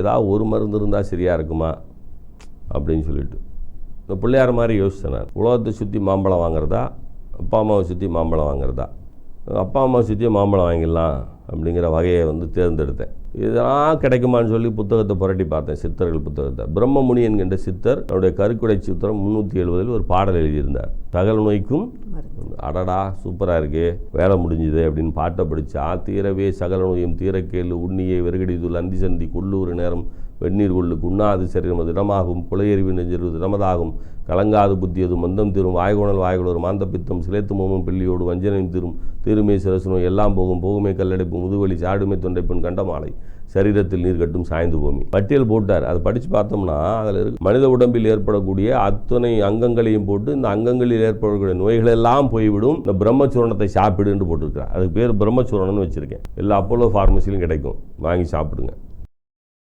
ஏதாவது ஒரு மருந்து இருந்தால் சரியாக இருக்குமா? அப்படின்னு சொல்லிட்டு. இந்த பிள்ளையார் மாதிரி யோசித்தேன் நான். உலகத்தை சுற்றி மாம்பழம் வாங்குறதா? அப்பா அம்மாவை சுற்றி மாம்பழம் வாங்குறதா? அப்பா அம்மாவை சுற்றி மாம்பழம் வாங்கிடலாம் அப்படிங்கிற வகையை வந்து தேர்ந்தெடுத்தேன். இதெல்லாம் கிடைக்குமான்னு சொல்லி புத்தகத்தை புரட்டி பார்த்தேன் சித்தர்கள் புத்தகத்தை. பிரம்மமுனி என்கின்ற சித்தர் அவருடைய கருக்குடை சித்திரம் முந்நூற்றி எழுபதில் ஒரு பாடல் எழுதியிருந்தார். தகல் நோய்க்கும் அடடா சூப்பராக இருக்கே. வேலை முடிஞ்சுது அப்படின்னு பாட்டை படித்தா தீரவே சகல நோயும் தீரக்கேளு உண்ணியை வெறுகடிதுள் அந்தி சந்தி கொள்ளூர் நேரம் வெந்நீர் கொள்ளு குண்ணாது சரீரம் திடமாகும் புலையறிவு நெஞ்சிரு திடமதாகும். கலங்காது புத்தியது மந்தம் தீரும் வாய்கோணல் வாய்குளர் மாந்த பித்தம் சிலைத்து மோமும் பிள்ளியோடு வஞ்சனையும் தீரும் தீருமே சிரசனோ எல்லாம் போகும் போகுமே கல்லடைப்பு முதுவலி சாடுமே தொண்டைப்பெண் கண்டமாலை சரீரத்தில் நீர் கட்டும் சாய்ந்து பூமி. பட்டியல் போட்டார். அதை படித்து பார்த்தோம்னா அதில் இருக்கு. மனித உடம்பில் ஏற்படக்கூடிய அத்தனை அங்கங்களையும் போட்டு இந்த அங்கங்களில் ஏற்படக்கூடிய நோய்கள் எல்லாம் போய்விடும். இந்த பிரம்மச்சூரணத்தை சாப்பிடுன்னு போட்டிருக்கிறேன் அதுக்கு பேர் பிரம்மச்சூரணம்னு வச்சுருக்கேன். எல்லா அப்போலோ ஃபார்மசிலையும் கிடைக்கும். வாங்கி சாப்பிடுங்க.